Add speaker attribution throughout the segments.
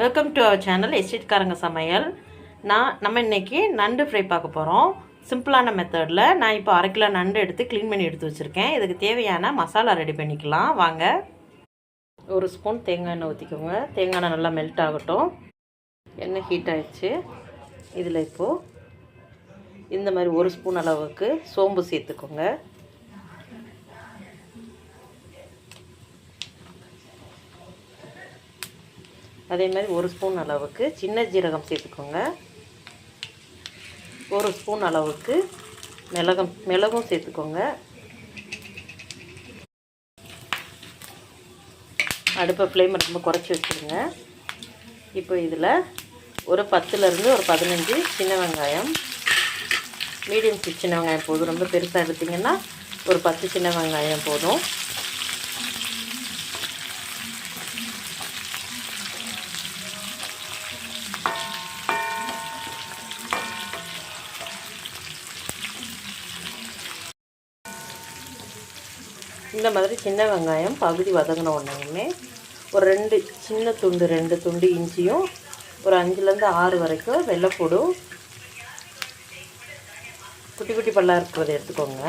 Speaker 1: Welcome to our channel எஸ்டேட்காரங்க சமையல் நான் நம்ம இன்றைக்கி நண்டு ஃப்ரை பார்க்க போகிறோம் சிம்பிளான மெத்தடில் நான் இப்போ அரை கிலோ நண்டு எடுத்து க்ளீன் பண்ணி எடுத்து வச்சுருக்கேன். இதுக்கு தேவையான மசாலா ரெடி பண்ணிக்கலாம். வாங்க. ஒரு ஸ்பூன் தேங்காய் எண்ணெய் ஊற்றிக்கோங்க தேங்காய் எண்ணெய் நல்லா மெல்ட் ஆகட்டும். எண்ணெய் ஹீட் ஆகிடுச்சு இதில் இப்போது இந்த மாதிரி ஒரு ஸ்பூன் அளவுக்கு சோம்பு சேர்த்துக்கோங்க. அதே மாதிரி ஒரு ஸ்பூன் அளவுக்கு சின்ன ஜீரகம் சேர்த்துக்கோங்க. ஒரு ஸ்பூன் அளவுக்கு மிளகம் மிளகும் சேர்த்துக்கோங்க. அடுப்பை ஃப்ளேம் ரொம்ப குறைச்சி வச்சுருங்க. இப்போ இதில் ஒரு பத்துலேருந்து ஒரு பதினஞ்சு சின்ன வெங்காயம் மீடியம் சின்ன வெங்காயம் போதும். ரொம்ப பெருசாக எடுத்திங்கன்னா ஒரு பத்து சின்ன வெங்காயம் போதும். இந்த மாதிரி சின்ன வெங்காயம் பகுதி வதங்கின உடனேயுமே ஒரு ரெண்டு சின்ன துண்டு ரெண்டு துண்டு இஞ்சியும் ஒரு அஞ்சுலேருந்து ஆறு வரைக்கும் வெள்ளைப்பூடும் குட்டி குட்டி பல்லாக இருக்கிறத எடுத்துக்கோங்க.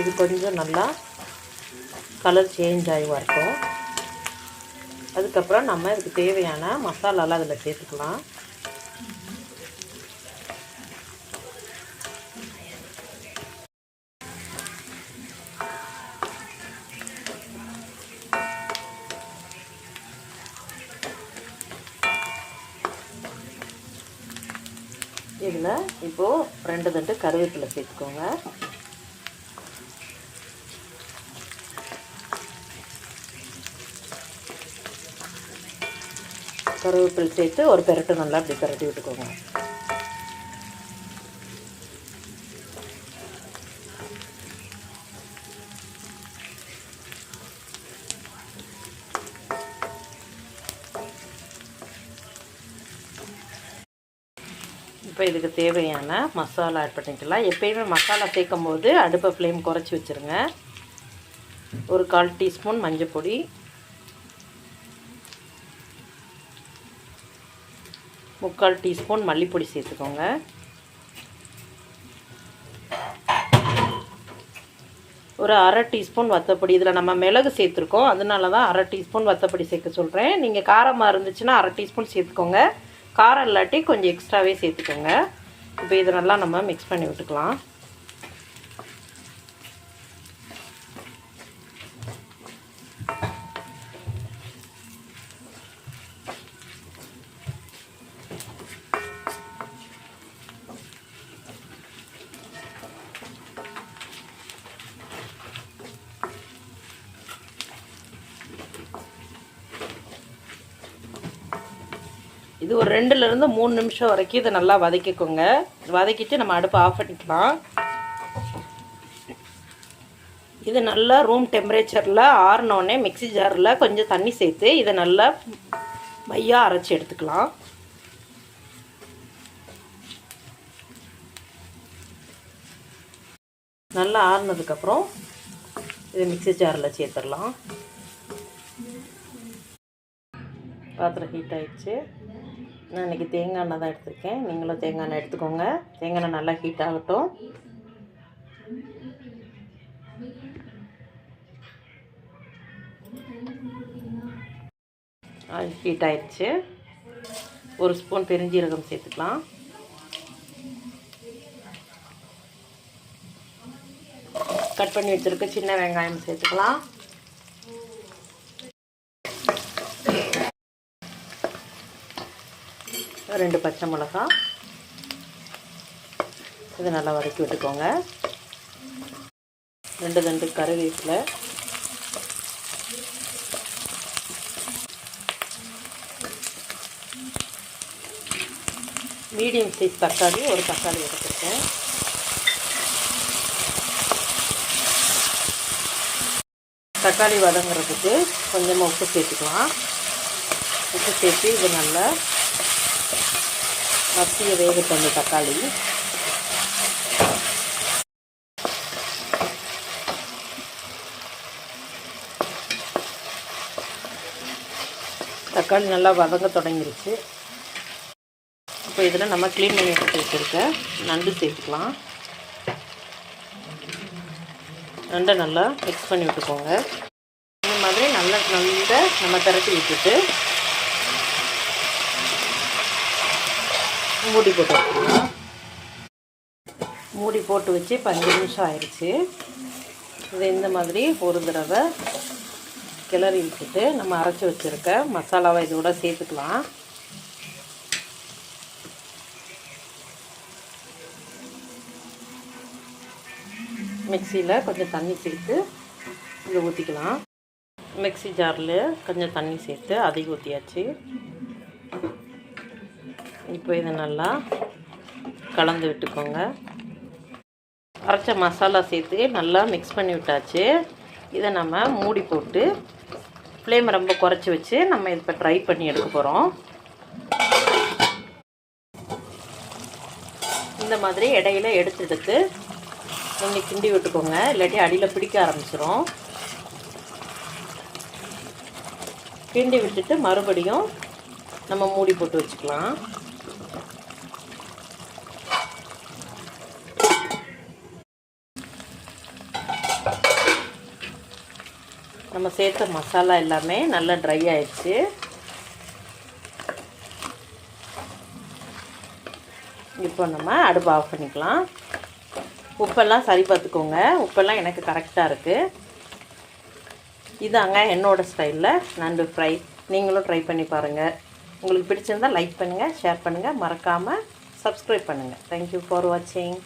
Speaker 1: இது கொஞ்சம் நல்லா கலர் சேஞ்ச் ஆகி வரட்டும். அதுக்கப்புறம் நம்ம இதுக்கு தேவையான மசாலாலாம் அதில் சேர்த்துக்கலாம். இதில் இப்போது ரெண்டு தண்டு கருவேப்பிலை சேர்த்துக்கோங்க. கருவேப்பிலை சேர்த்து ஒரு பெரட்டு நல்லா அப்படி பெரட்டி விட்டுக்கோங்க. இப்போ இதுக்கு தேவையான மசாலா ஆட் பண்ணிக்கலாம். எப்பயுமே மசாலா சேர்க்கும் போது அடுப்பை ஃப்ளேம் குறைச்சி வச்சுருங்க. ஒரு கால் டீஸ்பூன் மஞ்சள் பொடி. முக்கால் டீஸ்பூன் மல்லிப்பொடி சேர்த்துக்கோங்க. ஒரு அரை டீஸ்பூன் வத்தப்பொடி. இதில் நம்ம மிளகு சேர்த்துருக்கோம். அதனால தான் அரை டீஸ்பூன் வத்தப்பொடி சேர்க்க சொல்கிறேன் நீங்கள் காரமாக இருந்துச்சுன்னா அரை டீஸ்பூன் சேர்த்துக்கோங்க. காரம் இல்லாட்டி கொஞ்சம் எக்ஸ்ட்ராவே சேர்த்துக்கோங்க. இப்போ இதை நல்லா நம்ம மிக்ஸ் பண்ணி விட்டுக்கலாம். இது ஒரு ரெண்டுலேருந்து மூணு நிமிஷம் வரைக்கும் இதை நல்லா வதக்கிக்கோங்க. வதக்கிட்டு நம்ம அடுப்பை ஆஃப் பண்ணிக்கலாம். இது நல்லா ரூம் டெம்பரேச்சரில் ஆறினோடனே மிக்சி ஜாரில் கொஞ்சம் தண்ணி சேர்த்து இதை நல்லா மையாக அரைச்சி எடுத்துக்கலாம். நல்லா ஆறுனதுக்கப்புறம் இதை மிக்சி ஜாரில் சேர்த்துடலாம். பாத்திரம் ஹீட் ஆயிடுச்சு. நான் இன்றைக்கி தேங்காய் எண்ணெய் தான் எடுத்திருக்கேன். நீங்களும் தேங்காய் எண்ணெய் எடுத்துக்கோங்க. தேங்காய் எண்ணெய் நல்லா ஹீட் ஆகட்டும். ஹீட் ஆயிடுச்சு. ஒரு ஸ்பூன் பெருஞ்சீரகம் சேர்த்துக்கலாம். கட் பண்ணி வச்சுருக்க சின்ன வெங்காயம் சேர்த்துக்கலாம். ரெண்டு பச்சை மிளகா. இதை நல்லா வதக்கி விட்டுக்கோங்க. ரெண்டு ரெண்டு கருவேப்பிலை. மீடியம் சைஸ் தக்காளி ஒரு தக்காளி எடுத்துருக்கேன். தக்காளி வதங்குறதுக்கு கொஞ்சமாக உப்பு சேர்த்துக்கலாம். உப்பு சேர்த்து இது நல்லா மசிய வேகட்டும் தக்காளி. தக்காளி நல்லா வதங்க தொடங்கிருச்சு. இப்போ இதில் நம்ம க்ளீன் பண்ணி எடுத்து வச்சுருக்க நண்டு சேர்த்துக்கலாம். நண்டை நல்லா மிக்ஸ் பண்ணி விட்டுக்கோங்க. இந்த மாதிரி நல்லா நண்டை நம்ம திரட்டி விட்டுட்டு மூடி போட்டு வச்சுக்கலாம் மூடி போட்டு வச்சு பஞ்சு நிமிஷம் ஆயிடுச்சு இது இந்த மாதிரி ஒரு தடவை கிளறி விட்டுட்டு நம்ம அரைச்சி வச்சுருக்க மசாலாவை இதோட சேர்த்துக்கலாம். மிக்சியில் கொஞ்சம் தண்ணி சேர்த்து இதை ஊற்றிக்கலாம் மிக்ஸி ஜாரில் கொஞ்சம் தண்ணி சேர்த்து அதையும் ஊற்றியாச்சு இப்போ இதை நல்லா கலந்து விட்டுக்கோங்க. அரைச்ச மசாலா சேர்த்து நல்லா மிக்ஸ் பண்ணி விட்டாச்சு. இதை நம்ம மூடி போட்டு ஃப்ளேம் ரொம்ப குறைச்சி வச்சு நம்ம இப்போ ட்ரை பண்ணி எடுக்க போகிறோம் இந்த மாதிரி இடையில எடுத்து எடுத்து நீங்கள் கிண்டி விட்டுக்கோங்க. இல்லாட்டி அடியில் பிடிக்க ஆரம்பிச்சிடும் கிண்டி விட்டுட்டு மறுபடியும் நம்ம மூடி போட்டு வச்சுக்கலாம். நம்ம சேர்த்த மசாலா எல்லாமே நல்லா ட்ரை ஆயிடுச்சு. இப்போ நம்ம அடுப்பு ஆஃப் பண்ணிக்கலாம். உப்பெல்லாம் சரி பார்த்துக்கோங்க. உப்பெல்லாம் எனக்கு கரெக்டாக இருக்குது இதாங்க என்னோடய ஸ்டைலில் நண்டு ஃப்ரை நீங்களும் ட்ரை பண்ணி பாருங்கள் உங்களுக்கு பிடிச்சிருந்தால் லைக் பண்ணுங்கள் ஷேர் பண்ணுங்கள் மறக்காமல் சப்ஸ்கிரைப் பண்ணுங்கள் தேங்க்யூ ஃபார் வாட்சிங்